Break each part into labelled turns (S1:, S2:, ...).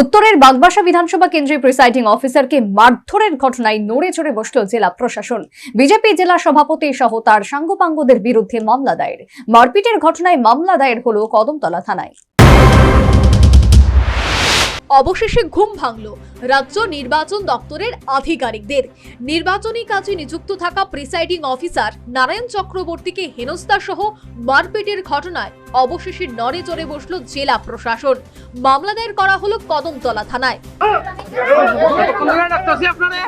S1: উত্তরের বাগবাসা বিধানসভা কেন্দ্রের প্রিসাইডিং অফিসারকে মারধরের ঘটনায় নড়ে চড়ে বসল জেলা প্রশাসন। বিজেপি জেলা সভাপতি সহ তার সাঙ্গপাঙ্গদের বিরুদ্ধে মামলা দায়ের। মারপিটের ঘটনায় মামলা দায়ের হল কদমতলা থানায়।
S2: অবশেষে ঘুম ভাঙল। রাজ্য নির্বাচন দপ্তরের আধিকারিকদের। নির্বাচনী কাজে নিযুক্ত থাকা প্রিসাইডিং অফিসার নারায়ণ চক্রবর্তীকে হেনস্থা সহ মারপিটের ঘটনায় অবশেষে নড়ে চড়ে বসল জেলা প্রশাসন। মামলা দায়ের করা হলো কদমতলা থানায়।
S3: আপনারে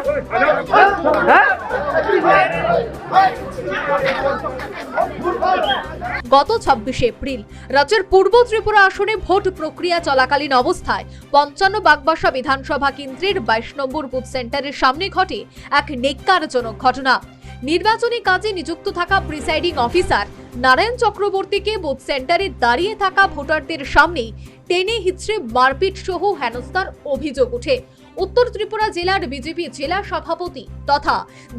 S2: গত ছাব্বিশে এপ্রিল, রাজ্যের পূর্ব ত্রিপুরা আসনে ভোট প্রক্রিয়া চলাকালীন অবস্থায় পঞ্চান্ন বাগবাসা বিধানসভা কেন্দ্রের বাইশ নম্বর বুথ সেন্টারের সামনে ঘটে এক নেককারজনক ঘটনা। নির্বাচনী কাজে নিযুক্ত থাকা প্রিসাইডিং অফিসার। নারায়ণ চক্রবর্তীকে বুথ সেন্টারে দাঁড়িয়ে থাকা ভোটারদের সামনেই টেনে হিচড়ে মারপিট সহ হেনস্থার অভিযোগ ওঠে। উত্তর ত্রিপুরা জেলার বিজেপি জেলা সভাপতি তথা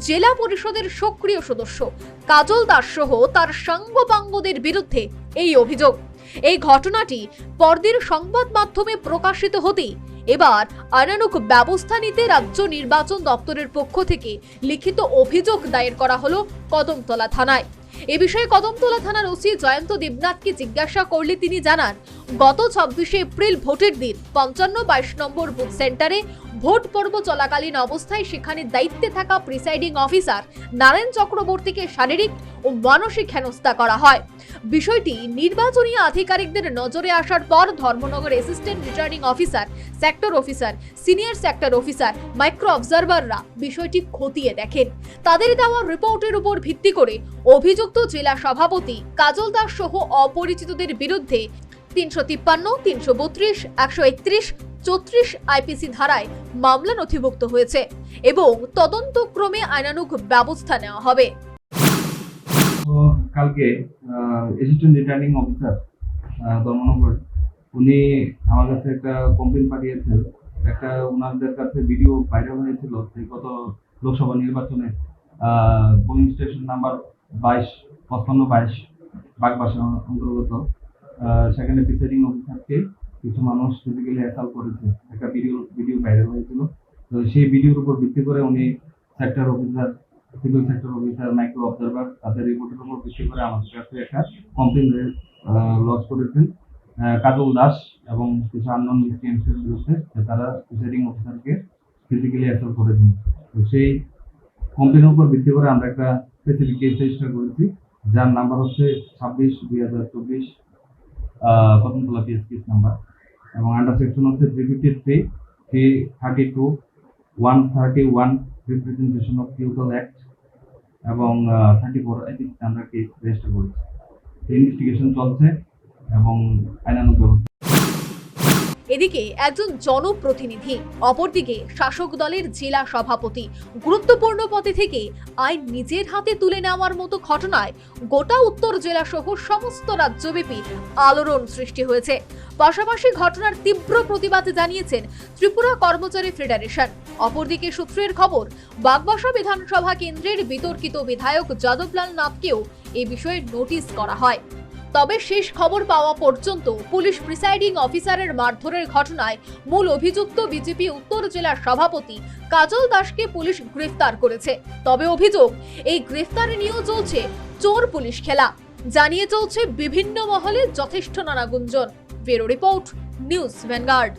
S2: জেলা পরিষদের সক্রিয় সদস্য কাজল দাস সহ তার সাঙ্গপাঙ্গদের বিরুদ্ধে এই অভিযোগ। এই ঘটনাটি পরদিন সংবাদ মাধ্যমে প্রকাশিত হতেই এবার আইনানুক ব্যবস্থা নিতে রাজ্য নির্বাচন দপ্তরের পক্ষ থেকে লিখিত অভিযোগ দায়ের করা হলো কদমতলা থানায়। এ বিষয়ে কদমতলা থানার ওসি জয়ন্ত দেবনাথকে জিজ্ঞাসা করলে তিনি জানান, গত ছাব্বিশে এপ্রিল ভোটের দিন পঞ্চান্ন বাইশ নম্বর বুথ সেন্টারে ভোট পর্ব চলাকালীন অবস্থায় সেখানে দায়িত্বে থাকা প্রিসাইডিং অফিসার নারায়ণ চক্রবর্তীকে শারীরিক ও মানসিক হেনস্থা করা হয়। বিষয়টি নির্বাচনী আধিকারিকদের নজরে আসার পর Dharmanagar assistant returning officer sector officer senior sector officer micro অবজারভাররা বিষয়টি খতিয়ে দেখেন। তাদের দেওয়া রিপোর্টের উপর ভিত্তি করে অভিযুক্ত জেলা সভাপতি কাজল দাস সহ অপরিচিতদের বিরুদ্ধে তিনশো তিপ্পান্ন, তিনশো বত্রিশ, একশো একত্রিশ, চৌত্রিশ আইপিসি ধারায় মামলা নথিভুক্ত হয়েছে এবং তদন্তক্রমে আইনানুগ ব্যবস্থা নেওয়া হবে।
S4: কালকে অ্যাসিস্ট্যান্ট রিটার্নিং অফিসার ধর্মনগর উনি আমার কাছে একটা কমপ্লেন পাঠিয়েছেন। একটা ওনাদের কাছে ভিডিও ভাইরাল হয়েছিল যে গত লোকসভা নির্বাচনে পোলিং স্টেশন নাম্বার বাইশ, পঁচপান্ন বাইশ, বাগবাসা অন্তর্গত সেখানে প্রিসাইডিং অফিসারকে কিছু মানুষ ফিজিক্যালি অ্যাসাল্ট করেছে। একটা ভিডিও ভিডিও ভাইরাল হয়েছিল। তো সেই ভিডিওর উপর ভিত্তি করে উনি sector officer civil sector officer micro observer তাদের রিপোর্টের উপর ভিত্তি করে আমাদের কাছে একটা কমপ্লেন লজ করেছেন। কাজল দাস এবং কিছু আননোন মিসক্রিয়েন্সের বিরুদ্ধে তারা প্রিসাইডিং অফিসারকে ফিজিক্যালি অ্যাসল্ট করেছেন। তো সেই কমপ্লেনের উপর ভিত্তি করে আমরা একটা স্পেসিফিক কেস রেজিস্টার করেছি, যার নাম্বার হচ্ছে ছাব্বিশ দুই হাজার চব্বিশ কদমতলা পিএস কেস নাম্বার এবং আন্ডার সেকশন হচ্ছে three fifty three three thirty two one thirty one representation of people act এবং থার্টি ফোর আমরা কেস রেজিস্টার করেছি। ইনভেস্টিগেশন চলছে এবং আইনানুগ ব্যবস্থা
S2: এদিকে একজন জনপ্রতিনিধি, অপরদিকে শাসক দলের জেলা সভাপতি। গুরুত্বপূর্ণ পদে থেকে আইন নিজের হাতে তুলে নেওয়ার মতো ঘটনায় গোটা উত্তর জেলা সহ সমস্ত রাজ্যব্যাপী আলোড়ন সৃষ্টি হয়েছে। পাশাপাশি ঘটনার তীব্র প্রতিবাদ জানিয়েছেন ত্রিপুরা কর্মচারী ফেডারেশন। অপরদিকে সূত্রের খবর, বাগবাসা বিধানসভা কেন্দ্রের বিতর্কিত বিধায়ক যাদবলাল নাথকেও এ বিষয়ে নোটিশ করা হয়। তবে শেষ খবর পাওয়া পর্যন্ত পুলিশ প্রিসাইডিং অফিসারের মারধরের ঘটনায় মূল অভিযুক্ত বিজেপি উত্তর জেলার সভাপতি কাজল দাসকে পুলিশ গ্রেফতার করেছে। তবে অভিযোগ, এই গ্রেফতার নিয়েও চলছে চোর পুলিশ খেলা। জানিয়ে চলছে বিভিন্ন মহলে যথেষ্ট নানা গুঞ্জন ব্যুরো রিপোর্ট, নিউজ ভ্যানগার্ড।